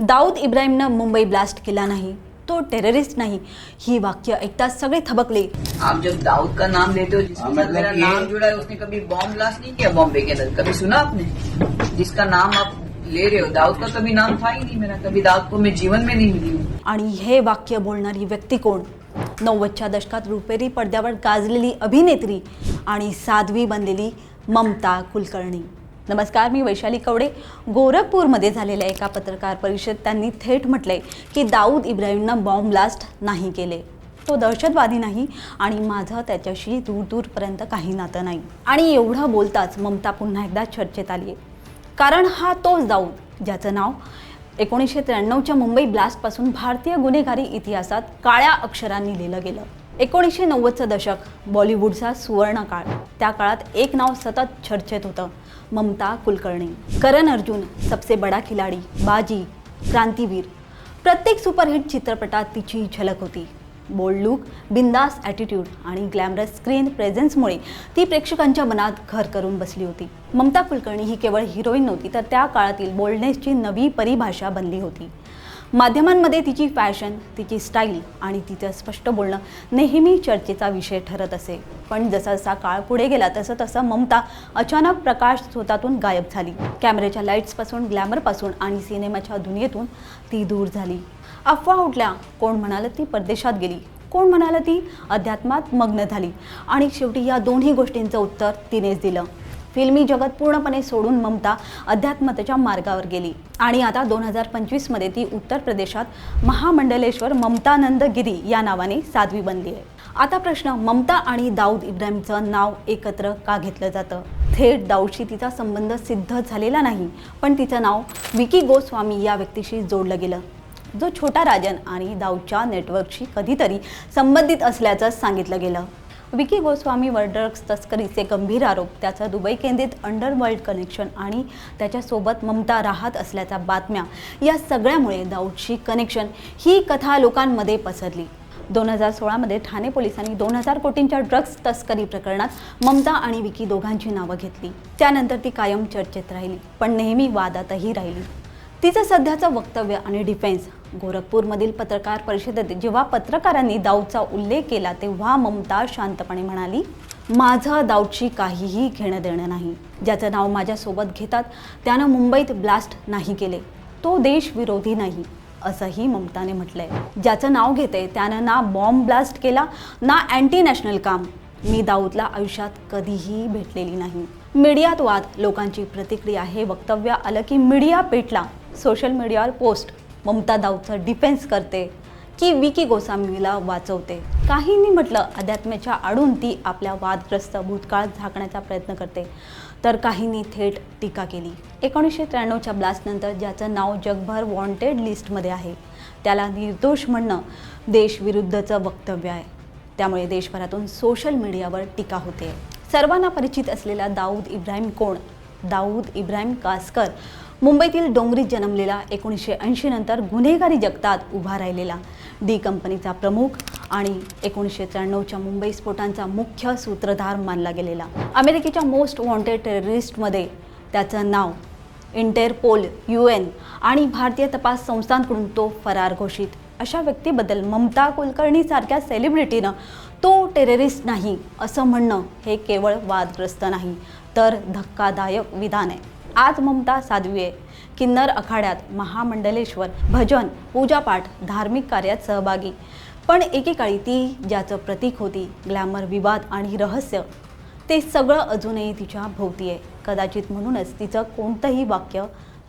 Dawood इब्राहिमनं Mumbai blast केला नाही तो टेररिस्ट नाही. ही वाक्य ऐकताच सगळे थबकले. आप जब दाऊद का नाम लेते हो जिसके साथ मतलब मेरा ये- नाम जुड़ा है उसने कभी बॉम्ब ब्लास्ट नहीं किया बॉम्बे के अंदर? कभी सुना आपने? जिसका नाम आप ले रहे हो दाऊद का कभी नाम था ही नहीं मेरा कभी दाऊद को मैं जीवन में नहीं मिली हूँ। आणि हे वाक्य बोलणारी व्यक्ती कोण? नव्वदच्या दशकात रुपेरी पडद्यावर गाजलेली अभिनेत्री आणि साध्वी बनलेली ममता कुलकर्णी. नमस्कार मी वैशाली कवडे. गोरखपूरमध्ये झालेल्या एका पत्रकार परिषदेत त्यांनी थेट म्हटलंय की दाऊद इब्राहिमनं बॉम्ब ब्लास्ट नाही केले. तो दहशतवादी नाही आणि माझं त्याच्याशी दूर दूरपर्यंत काही नातं नाही. आणि एवढं बोलताच ममता पुन्हा एकदा चर्चेत आली आहे कारण हा तोच दाऊद ज्याचं नाव एकोणीसशे त्र्याण्णवच्या मुंबई ब्लास्टपासून भारतीय गुन्हेगारी इतिहासात काळ्या अक्षरांनी लिहिलं गेलं. एकोणीसशे नव्वदचं दशक बॉलिवूडचा सुवर्ण काळ त्या काळात एक नाव सतत चर्चेत होतं ममता कुलकर्णी. करण अर्जुन सबसे बडा खिलाडी बाजी क्रांतीवीर. प्रत्येक सुपरहिट चित्रपटात तिची झलक होती. बोल्ड लुक बिंदास ॲटिट्यूड आणि ग्लॅमरस स्क्रीन प्रेझेन्समुळे ती प्रेक्षकांच्या मनात घर करून बसली होती. ममता कुलकर्णी ही केवळ हिरोईन नव्हती तर त्या काळातील बोल्डनेसची नवी परिभाषा बनली होती. माध्यमांमध्ये तिची फॅशन तिची स्टाईल आणि तिचं स्पष्ट बोलणं नेहमी चर्चेचा विषय ठरत असे. पण जसा जसा काळ पुढे गेला तसं तसं ममता अचानक प्रकाश स्रोतातून गायब झाली. कॅमेऱ्याच्या लाईट्सपासून ग्लॅमरपासून आणि सिनेमाच्या दुनियेतून ती दूर झाली. अफवा उठल्या कोण म्हणालं ती परदेशात गेली? कोण म्हणाला ती अध्यात्मात मग्न झाली? आणि शेवटी या दोन्ही गोष्टींचं उत्तर तिनेच दिलं. फिल्मी जगत पूर्णपणे सोडून ममता अध्यात्मतेच्या मार्गावर गेली. आणि आता दोन हजार पंचवीसमध्ये ती उत्तर प्रदेशात महामंडलेश्वर ममतानंदगिरी या नावाने साध्वी बनली आहे. आता प्रश्न ममता आणि दाऊद इब्राहिमचं नाव एकत्र का घेतलं जातं? थेट दाऊदशी तिचा संबंध सिद्ध झालेला नाही पण तिचं नाव विकी गोस्वामी या व्यक्तीशी जोडलं गेलं. जो छोटा राजन आणि दाऊदच्या नेटवर्कशी कधीतरी संबंधित असल्याचं सांगितलं गेलं. विकी गोस्वामीवर ड्रग्स तस्करीचे गंभीर आरोप त्याचं दुबई केंद्रित अंडरवर्ल्ड कनेक्शन आणि त्याच्यासोबत ममता राहत असल्याच्या बातम्या या सगळ्यामुळे दाऊदशी कनेक्शन ही कथा लोकांमध्ये पसरली. दोन हजार सोळामध्ये ठाणे पोलिसांनी दोन हजार कोटींच्या ड्रग्ज तस्करी प्रकरणात ममता आणि विकी दोघांची नावं घेतली. त्यानंतर ती कायम चर्चेत राहिली पण नेहमी वादातही राहिली. तिचं सध्याचं वक्तव्य आणि डिफेन्स गोरखपूरमधील पत्रकार परिषदेत जेव्हा पत्रकारांनी दाऊदचा उल्लेख केला तेव्हा ममता शांतपणे म्हणाली माझं दाऊदशी काहीही घेणं देणं नाही. ज्याचं नाव माझ्यासोबत घेतात त्यानं मुंबईत ब्लास्ट नाही केले. तो देशविरोधी नाही असंही ममताने म्हटलंय. ज्याचं नाव घेते त्यानं ना बॉम्ब ब्लास्ट केला ना अँटी नॅशनल काम. मी दाऊदला आयुष्यात कधीही भेटलेली नाही. मीडियात वाद. लोकांची प्रतिक्रिया हे वक्तव्य आलं की मीडिया पेटला. सोशल मीडियावर पोस्ट. ममता दाऊदचं डिफेन्स करते की विकी गोसामीला वाचवते. काहींनी म्हटलं अध्यात्माच्या आडून ती आपल्या वादग्रस्त भूतकाळ झाकण्याचा प्रयत्न करते. तर काहींनी थेट टीका केली. एकोणीसशे त्र्याण्णवच्या ब्लास्टनंतर ज्याचं नाव जगभर वॉन्टेड लिस्टमध्ये आहे त्याला निर्दोष म्हणणं देशविरुद्धचं वक्तव्य आहे. त्यामुळे देशभरातून सोशल मीडियावर टीका होते. सर्वांना परिचित असलेला दाऊद इब्राहिम कोण? दाऊद इब्राहिम कासकर मुंबईतील डोंगरीत जन्मलेला एकोणीसशे ऐंशी नंतर गुन्हेगारी जगतात उभा राहिलेला. डी कंपनीचा प्रमुख आणि एकोणीसशे त्र्याण्णवच्या मुंबई स्फोटांचा मुख्य सूत्रधार मानला गेलेला. अमेरिकेच्या मोस्ट वॉन्टेड टेररिस्टमध्ये त्याचं नाव इंटरपोल यू एन आणि भारतीय तपास संस्थांकडून तो फरार घोषित. अशा व्यक्तीबद्दल ममता कुलकर्णीसारख्या सेलिब्रिटीनं तो टेररिस्ट नाही असं म्हणणं हे केवळ वादग्रस्त नाही तर धक्कादायक विधान आहे. आज ममता साधवी आहे. किन्नर अखाड्यात महामंडलेश्वर भजन पूजापाठ धार्मिक कार्यात सहभागी. पण एकेकाळी ती ज्याचं प्रतीक होती ग्लॅमर विवाद आणि रहस्य ते सगळं अजूनही तिच्या भोवती आहे. कदाचित म्हणूनच तिचं कोणतंही वाक्य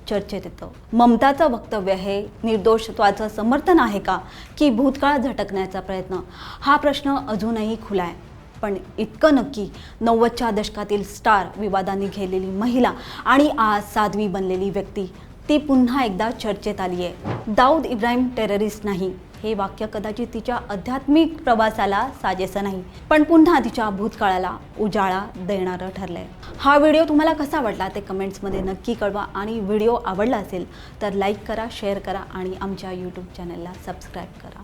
चर्चेत येतं. ममताचं वक्तव्य हे निर्दोषत्वाचं समर्थन आहे का की भूतकाळ झटकण्याचा प्रयत्न? हा प्रश्न अजूनही खुला आहे. पण इतकं नक्की नव्वदच्या दशकातील स्टार विवादांनी घेरलेली महिला आणि आज साध्वी बनलेली व्यक्ती ती पुन्हा एकदा चर्चेत आली आहे. दाऊद इब्राहिम टेररिस्ट नाही. हे वाक्य कदाचित तिच्या आध्यात्मिक प्रवासाला साजेसं नाही पण पुन्हा तिच्या भूतकाळाला उजाळा देणारं ठरलंय. हा व्हिडिओ तुम्हाला कसा वाटला ते कमेंट्समध्ये नक्की कळवा आणि व्हिडिओ आवडला असेल तर लाईक करा शेअर करा आणि आमच्या यूट्यूब चॅनलला सबस्क्राईब करा.